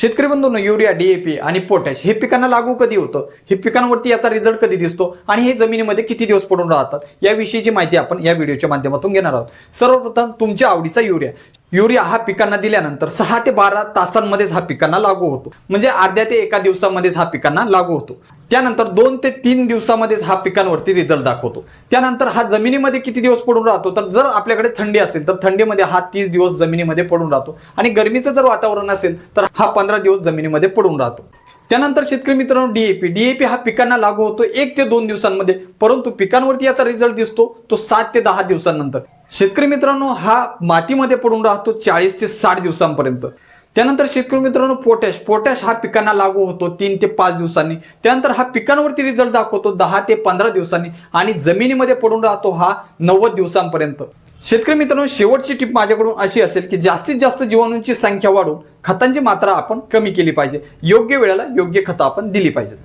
शेतकरी बंधूंनो urea DAP आणि पोटॅश हे पिकांना लागू कधी होतं? हे पिकांवरती याचा रिझल्ट कधी दिसतो? आणि हे जमिनीमध्ये किती दिवस पडून राहतात? याविषयीची माहिती आपण या व्हिडिओच्या माध्यमातून घेणार आहोत. सर्वप्रथम तुमच्या आवडीचा युरिया. युरिया हा पिकांना दिल्यानंतर सहा ते बारा तासांमध्येच हा पिकांना लागू होतो. म्हणजे अर्ध्या ते एका दिवसामध्येच हा पिकांना लागू होतो. त्यानंतर दोन ते तीन दिवसामध्येच हा पिकांवरती रिझल्ट दाखवतो. त्यानंतर हा जमिनीमध्ये किती दिवस पडून राहतो? तर जर आपल्याकडे थंडी असेल तर थंडीमध्ये हा तीस दिवस जमिनीमध्ये पडून राहतो. आणि गरमीचं जर वातावरण असेल तर हा पंधरा दिवस जमिनीमध्ये पडून राहतो. त्यानंतर शेतकरी मित्रांनो डीएपी डीएपी हा पिकांना लागू होतो एक ते दोन दिवसांमध्ये. परंतु पिकांवरती याचा रिझल्ट दिसतो तो सात ते दहा दिवसांनंतर. शेतकरी मित्रांनो हा मातीमध्ये पडून राहतो चाळीस ते साठ दिवसांपर्यंत. त्यानंतर शेतकरी मित्रांनो पोटॅश. पोटॅश हा पिकांना लागू होतो तीन ते पाच दिवसांनी. त्यानंतर हा पिकांवरती रिझल्ट दाखवतो दहा ते पंधरा दिवसांनी. आणि जमिनीमध्ये पडून राहतो हा नव्वद दिवसांपर्यंत. शेतकरी मित्रांनो शेवटची टिप माझ्याकडून अशी असेल की जास्तीत जास्त जीवाणूंची संख्या वाढवून खतांची मात्रा आपण कमी केली पाहिजे. योग्य वेळेला योग्य खतं आपण दिली पाहिजेत.